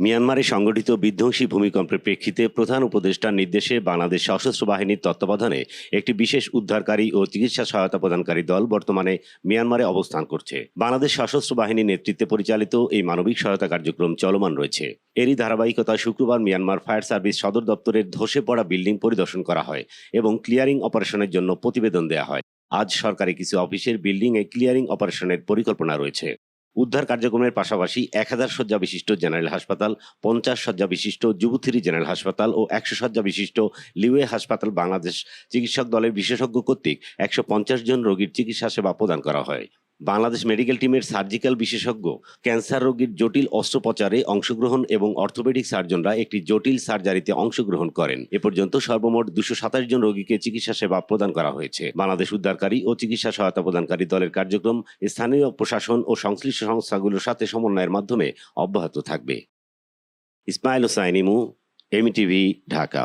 মিয়ানমারে সংগঠিত বিধ্বংসী ভূমিকম্পের প্রেক্ষিতে প্রধান উপদেষ্টার নির্দেশে বাংলাদেশ সশস্ত্র বাহিনীর তত্ত্বাবধানে একটি বিশেষ উদ্ধারকারী ও চিকিৎসা সহায়তা প্রদানকারী দল বর্তমানে মিয়ানমারে অবস্থান করছে। বাংলাদেশ সশস্ত্র বাহিনীর নেতৃত্বে পরিচালিত এই মানবিক সহায়তা কার্যক্রম চলমান রয়েছে। এরই ধারাবাহিকতা শুক্রবার মিয়ানমার ফায়ার সার্ভিস সদর দপ্তরের ধসে পড়া বিল্ডিং পরিদর্শন করা হয় এবং ক্লিয়ারিং অপারেশনের জন্য প্রতিবেদন দেওয়া হয়। আজ সরকারি কিছু অফিসের বিল্ডিংয়ে ক্লিয়ারিং অপারেশনের পরিকল্পনা রয়েছে। উদ্ধার কার্যক্রমের পাশাপাশি এক হাজার শয্যা বিশিষ্ট জেনারেল হাসপাতাল, পঞ্চাশ শয্যা বিশিষ্ট যুবথিরি জেনারেল হাসপাতাল ও একশো শয্যা বিশিষ্ট লিওয়ে হাসপাতাল বাংলাদেশ চিকিৎসক দলের বিশেষজ্ঞ কর্তৃক একশো পঞ্চাশ জন রোগীর চিকিৎসা সেবা প্রদান করা হয়। বাংলাদেশ মেডিকেল টিমের সার্জিক্যাল বিশেষজ্ঞ, ক্যান্সার রোগীর জটিল অস্ত্রোপচারে অংশগ্রহণ এবং অর্থোপেডিক সার্জনরা একটি জটিল সার্জারিতে অংশগ্রহণ করেন। এ পর্যন্ত সর্বমোট দুশো সাতাশ জন রোগীকে চিকিৎসা সেবা প্রদান করা হয়েছে। বাংলাদেশ উদ্ধারকারী ও চিকিৎসা সহায়তা প্রদানকারী দলের কার্যক্রম স্থানীয় প্রশাসন ও সংশ্লিষ্ট সংস্থাগুলোর সাথে সমন্বয়ের মাধ্যমে অব্যাহত থাকবে। ইসমাইল হোসাইন ইমু এমটিভি ঢাকা।